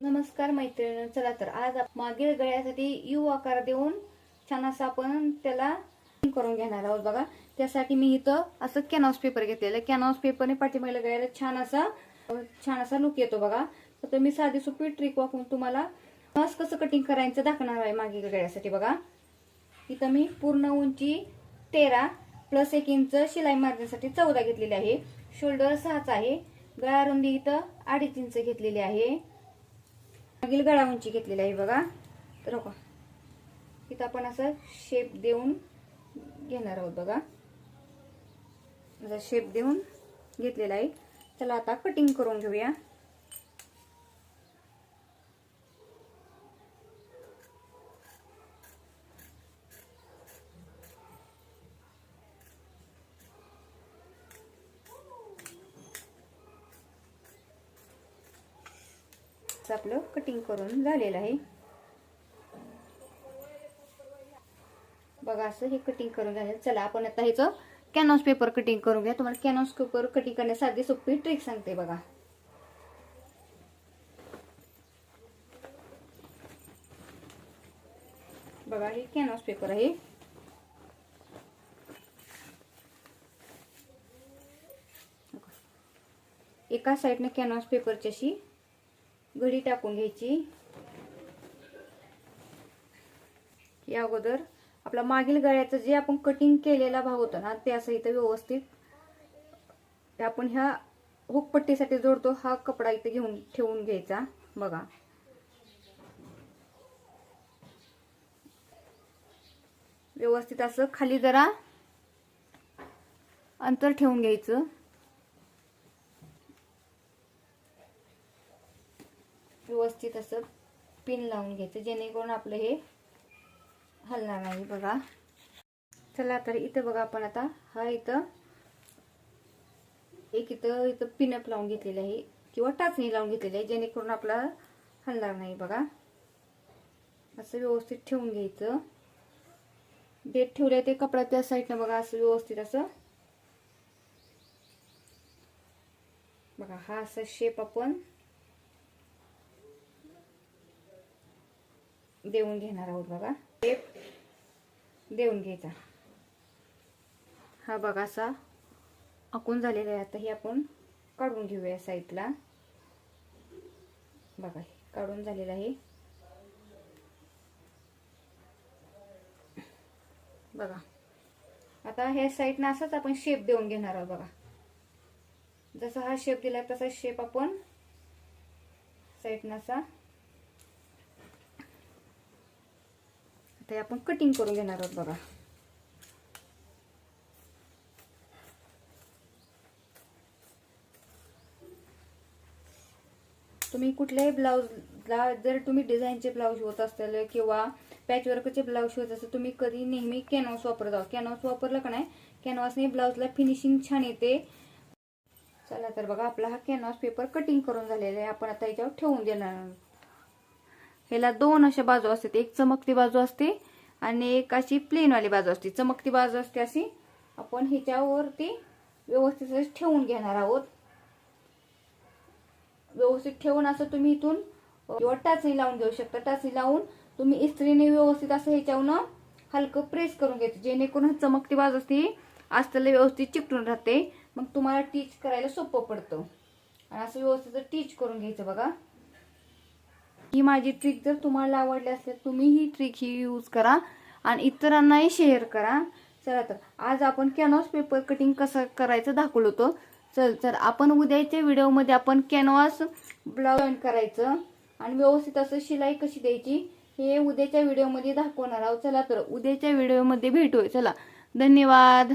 नमस्कार मैत्रिणी चला तर आज मागील गळ्यासाठी यू आकार देऊन छान असं आपण त्याला करून घेणार आहोत बघा. त्यासाठी मी इथं असं कॅनॉस पेपर घेतलेलं कॅनॉस पेपरने पाठीमागल्या गळ्याला छान असा छान असा लुक येतो बघा. तर मी साधी सोपी ट्रिक वापरून तुम्हाला मस्त कसं कटिंग करायचं दाखवणार आहे मागील गळ्यासाठी बघा. इथं मी पूर्ण उंची तेरा प्लस एक इंच शिलाई मारण्यासाठी चौदा घेतलेली आहे. शोल्डर सहाच आहे. गळा रुंदी इथं अडीच इंच घेतलेली आहे. मागील गळा उंची घेतलेली आहे बघा. तर हो इथं आपण असं शेप देऊन घेणार आहोत बघा. असा शेप देऊन घेतलेला आहे. चला आता कटिंग करून घेऊया. असं आपलं कटिंग करून झालेलं आहे. बघा असं हे कटिंग करून झालेलं चला आपण आता ह्याचं कॅनॉस पेपर कटिंग करून घ्या. तुम्हाला कॅनॉस पेपर कटिंग करण्यासाठी सोपी ट्रिक सांगते बघा. बघा हे कॅनॉस पेपर आहे. एका साईडने कॅनॉस पेपरची अशी घडी टाकून घ्यायची. या अगोदर आपला मागील गळ्याचं जे आपण कटिंग केलेला भाग होता ना ते असं इथं व्यवस्थित आपण ह्या हुकपट्टीसाठी जोडतो हा कपडा इथे घेऊन ठेवून घ्यायचा. बघा. व्यवस्थित असं खाली जरा अंतर ठेवून घ्यायचं. व्यवस्थित असं पिन लावून घ्यायचं जेणेकरून आपलं हे हलणार नाही बघा. चला तर इथं बघा आपण आता हा इथं एक इथं इथं पिनअप लावून घेतलेलं आहे किंवा टाचणी लावून घेतलेली आहे जेणेकरून आपला हलणार नाही बघा. असं व्यवस्थित ठेवून घ्यायचं. डेट ठेवलंय ते कपडा त्या साईडनं बघा असं व्यवस्थित असं. बघा हा असा शेप आपण देऊन घेणार आहोत बघा. शेप देऊन घ्यायचा. हा बघा असा आकून झालेला आहे. आता हे आपण काढून घेऊया साईडला. बघा काढून झालेला आहे. बघा. आता ह्या साईडनं असाच आपण शेप देऊन घेणार आहोत बघा. जसा हा शेप दिला तसा शेप आपण साईडनं असा ते आपण कटिंग करून घेणार आहोत बघा. तुम्ही कुठल्याही ब्लाऊजला जर तुम्ही डिझाईनचे ब्लाऊज शिवत असेल किंवा पॅचवर्कचे ब्लाऊज शिवत असेल तुम्ही कधी नेहमी कॅनव्हास वापरत आहोत? कॅनव्हास वापरला का नाही? कॅनव्हासने ब्लाऊजला फिनिशिंग छान येते. चला तर बघा आपला हा कॅनव्हास पेपर कटिंग करून झालेला आहे. आपण आता याच्यावर ठेवून देणार आहोत. ह्याला दोन अशा बाजू असतात. एक चमकती बाजू असते आणि एक अशी प्लेनवाली बाजू असते. चमकती बाजू असते अशी. आपण ह्याच्यावरती व्यवस्थित ठेवून घेणार आहोत. व्यवस्थित ठेवून असं तुम्ही इथून किंवा टाचणी लावून घेऊ शकता. टाचणी लावून तुम्ही इस्त्रीने व्यवस्थित असं ह्याच्यावरनं हलकं प्रेस करून घ्यायचं. जेणेकरून चमकती बाजू असते असताना व्यवस्थित चिकटून राहते. मग तुम्हाला टीच करायला सोपं पडतं. आणि असं व्यवस्थित टीच करून घ्यायचं बघा. ही माझी ट्रिक जर तुम्हाला आवडली असेल तुम्ही ही ट्रिक ही यूज करा आणि इतरांनाही शेअर करा. चला तर आज आपण कॅनव्हास पेपर कटिंग कसं करायचं दाखवलं होतं. चल तर आपण उद्याच्या व्हिडिओमध्ये आपण कॅनव्हास ब्लाउज करायचं आणि व्यवस्थित असं शिलाई कशी द्यायची हे उद्याच्या व्हिडिओमध्ये दाखवणार आहोत. चला तर उद्याच्या व्हिडिओमध्ये भेटूया. चला धन्यवाद.